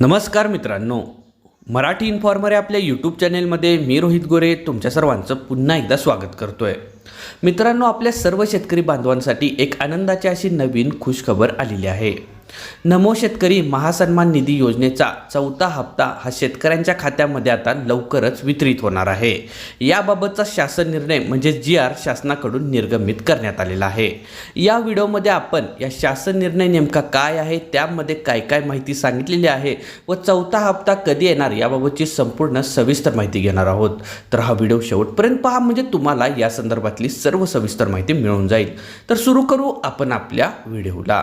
नमस्कार मित्रांनो. मराठी इन्फॉर्मर या आपल्या यूट्यूब चॅनेलमध्ये मी रोहित गोरे तुमच्या सर्वांचं पुन्हा एकदा स्वागत करतोय. मित्रांनो आपल्या सर्व शेतकरी बांधवांसाठी एक आनंदाची अशी नवीन खुशखबर आलेली आहे. नमो शेतकरी महासन्मान निधी योजनेचा चौथा हप्ता हा शेतकऱ्यांच्या खात्यामध्ये आता लवकरच वितरित होणार आहे. याबाबतचा शासन निर्णय म्हणजे जी आर शासनाकडून निर्गमित करण्यात आलेला आहे. या व्हिडिओमध्ये आपण या शासन निर्णय नेमका काय आहे त्यामध्ये काय काय माहिती सांगितलेली आहे व चौथा हप्ता कधी येणार याबाबतची संपूर्ण सविस्तर माहिती घेणार आहोत. तर हा व्हिडिओ शेवटपर्यंत पहा म्हणजे तुम्हाला या संदर्भातली सर्व सविस्तर माहिती मिळून जाईल. तर सुरू करू आपण आपल्या व्हिडिओला.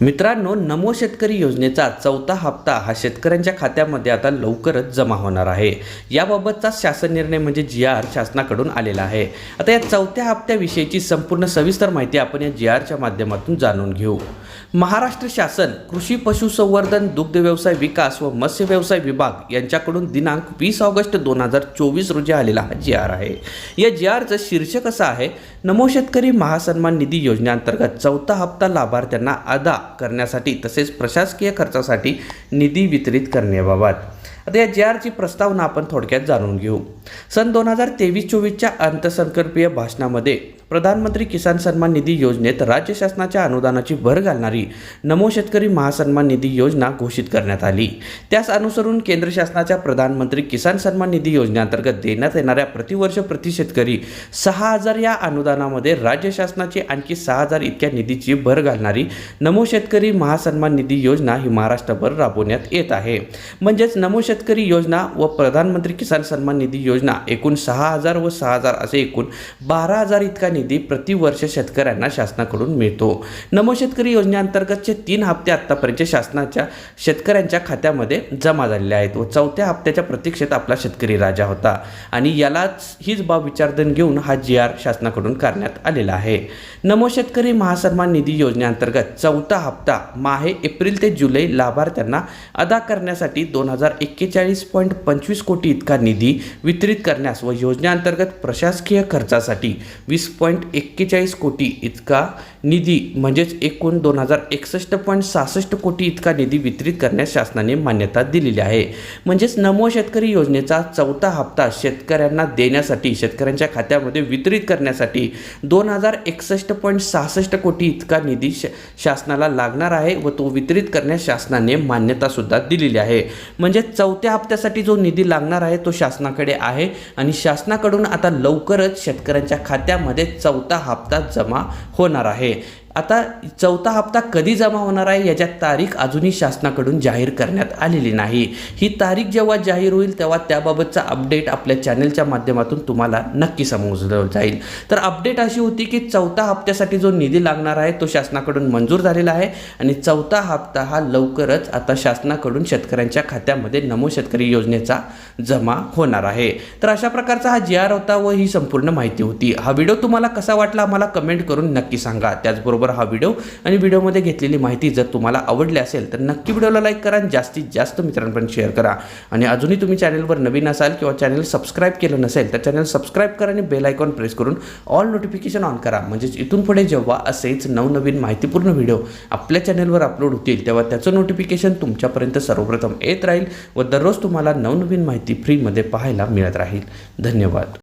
मित्रांनो नमो शेतकरी योजनेचा चौथा हप्ता हा शेतकऱ्यांच्या खात्यामध्ये आता लवकरच जमा होणार आहे. याबाबतचा शासन निर्णय म्हणजे जी आर शासनाकडून आलेला आहे. आता या चौथ्या हप्त्याविषयीची संपूर्ण सविस्तर माहिती आपण या जी आरच्या माध्यमातून जाणून घेऊ. महाराष्ट्र शासन कृषी पशुसंवर्धन दुग्ध व्यवसाय विकास व मत्स्य व्यवसाय विभाग यांच्याकडून दिनांक वीस ऑगस्ट दोन हजार चोवीस रोजी आलेला हा जी आर आहे. या जी आरचं शीर्षक असं आहे नमो शेतकरी महासन्मान निधी योजनेअंतर्गत चौथा हप्ता लाभार्थ्यांना अदा करण्यासाठी तसेच प्रशासकीय खर्चासाठी निधी वितरित करण्याबाबत. आता या जे आरची प्रस्तावना आपण थोडक्यात जाणून घेऊ. सन दोन हजार तेवीस चोवीसच्या अर्थसंकल्पीय भाषणामध्ये प्रधानमंत्री किसान सन्मान निधी योजनेत राज्य शासनाच्या अनुदानाची भर घालणारी नमो शेतकरी महासन्मान निधी योजना घोषित करण्यात आली. त्यास अनुसरून केंद्र शासनाच्या प्रधानमंत्री किसान सन्मान निधी योजनेअंतर्गत देण्यात येणाऱ्या प्रतिवर्ष प्रति शेतकरी सहा हजार या अनुदानामध्ये राज्य शासनाची आणखी सहा हजार इतक्या निधीची भर घालणारी नमो शेतकरी महासन्मान निधी योजना ही महाराष्ट्रभर राबवण्यात येत आहे. म्हणजेच नमो शेतकरी योजना व प्रधानमंत्री किसान सन्मान निधी योजना एकूण सहा हजार व सहा हजार असे एकूण बारा हजार इतका निधी प्रतिवर्ष शेतकऱ्यांना शासनाकडून मिळतो. नमो शेतकरी योजनेअंतर्गतचे तीन हप्ते आत्तापर्यंत शासनाच्या शेतकऱ्यांच्या खात्यामध्ये जमा झालेले आहेत व चौथ्या हप्त्याच्या प्रतीक्षेत आपला शेतकरी राजा होता आणि यालाच हीच बाब विचारधन घेऊन हा जी आर शासनाकडून करण्यात आलेला आहे. नमो शेतकरी महासन्मान निधी योजनेअंतर्गत चौथा हप्ता माहे एप्रिल ते जुलै लाभार्थ्यांना अदा करण्यासाठी दोन हजार एक्केचाळीस पॉईंट पंचवीस कोटी इतका निधी वितरित करण्यास व योजनेअंतर्गत प्रशासकीय खर्चासाठी वीस पॉईंट पॉईंट एक्केचाळीस कोटी इतका निधी म्हणजेच एकूण दोन हजार एकसष्ट पॉईंट सहासष्ट कोटी इतका निधी वितरित करण्यास शासनाने मान्यता दिलेली आहे. म्हणजेच नमो शेतकरी योजनेचा चौथा हप्ता शेतकऱ्यांना देण्यासाठी शेतकऱ्यांच्या खात्यामध्ये वितरित करण्यासाठी दोन हजार एकसष्ट पॉईंट सहासष्ट कोटी इतका निधी श शासनाला लागणार आहे व तो वितरित करण्यास शासनाने मान्यतासुद्धा दिलेली आहे. म्हणजे चौथ्या हप्त्यासाठी जो निधी लागणार आहे तो शासनाकडे आहे आणि शासनाकडून आता लवकरच शेतकऱ्यांच्या खात्यामध्ये चौथा हप्ता जमा होणार आहे. आता चौथा हप्ता कधी जमा होणार आहे याच्या तारीख अजूनही शासनाकडून जाहीर करण्यात आलेली नाही. ही तारीख जेव्हा जाहीर होईल तेव्हा त्याबाबतचा अपडेट आपल्या चॅनलच्या माध्यमातून तुम्हाला नक्की समजलं जाईल. तर अपडेट अशी होती की चौथा हप्त्यासाठी जो निधी लागणार आहे तो शासनाकडून मंजूर झालेला आहे आणि चौथा हप्ता हा लवकरच आता शासनाकडून शेतकऱ्यांच्या खात्यामध्ये नमो शेतकरी योजनेचा जमा होणार आहे. तर अशा प्रकारचा हा जी आर होता व ही संपूर्ण माहिती होती. हा व्हिडिओ तुम्हाला कसा वाटला आम्हाला कमेंट करून नक्की सांगा. त्याचबरोबर हा व्हिडिओ आणि व्हिडिओमध्ये घेतलेली माहिती जर तुम्हाला आवडली असेल तर नक्की व्हिडिओला लाईक करा आणि जास्तीत जास्त मित्रांपर्यंत शेअर करा. आणि अजूनही तुम्ही चॅनलवर नवीन असाल किंवा चॅनल सबस्क्राईब केलं नसेल तर चॅनल सबस्क्राईब करा आणि बेल आयकॉन प्रेस करून ऑल नोटिफिकेशन ऑन करा. म्हणजेच इथून पुढे जेव्हा असेच नवनवीन माहितीपूर्ण व्हिडिओ आपल्या चॅनलवर अपलोड होतील तेव्हा त्याचं नोटिफिकेशन तुमच्यापर्यंत सर्वप्रथम येत राहील व दररोज तुम्हाला नवनवीन माहिती फ्रीमध्ये पाहायला मिळत राहील. धन्यवाद.